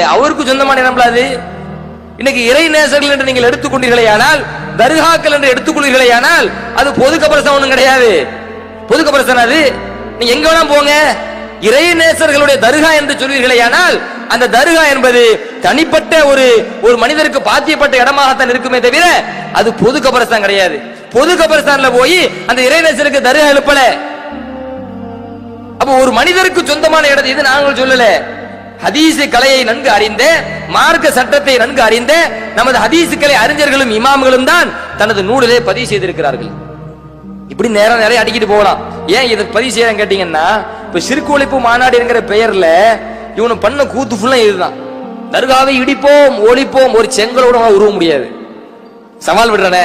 அவருக்கு சொந்தமான இடம்ல அது. இன்னைக்கு இறை நேசர்கள் என்று நீங்கள் எடுத்துக்கொண்டீர்களே ஆனால் தர்காக்கள் என்று எடுத்துக்கொள்கிறீர்களே ஆனால் அது பொது கபரசம் ஒண்ணும் கிடையாது. பொது கபரசம் அது. நீ எங்க வேணா போங்க. இறை நேசர்களுடைய தர்கா என்று சொல்வீர்களே ஆனால் அந்த தர்கா என்பது தனிப்பட்ட ஒரு ஒரு மனிதருக்கு பாத்தியப்பட்ட இடமாகத்தான் இருக்குமே தவிர அது பொது கபரஸ்தான் கிடையாது. பொது கபரஸ்தான்ல போய் அந்த இறைநேசருக்கு தர்கா எழுப்பல. அப்ப ஒரு மனிதருக்கு சொந்தமான இடம் இது நாங்கள் சொல்லல. ஹதீஸு கலையை நன்கு அறிந்த மார்க்க சட்டத்தை நன்கு அறிந்த நமது ஹதீஸ் கலை அறிஞர்களும் இமாம்களும் தான் தனது நூலிலே பதிவு செய்திருக்கிறார்கள். இப்படி நேரம் நிறைய அடிக்கிட்டு போகலாம். ஏன் இதை பதிவு செய்யறேன் கேட்டீங்கன்னா இப்ப சிறுக்கு ஒழிப்பு மாநாடு என்கிற பெயர்ல இவனு பண்ண கூத்து ஃபுல்லா இதுதான். தர்காவை இடிப்போம் ஒழிப்போம் ஒரு செங்கலோட உருவ முடியாது. சவால் விடுறனே.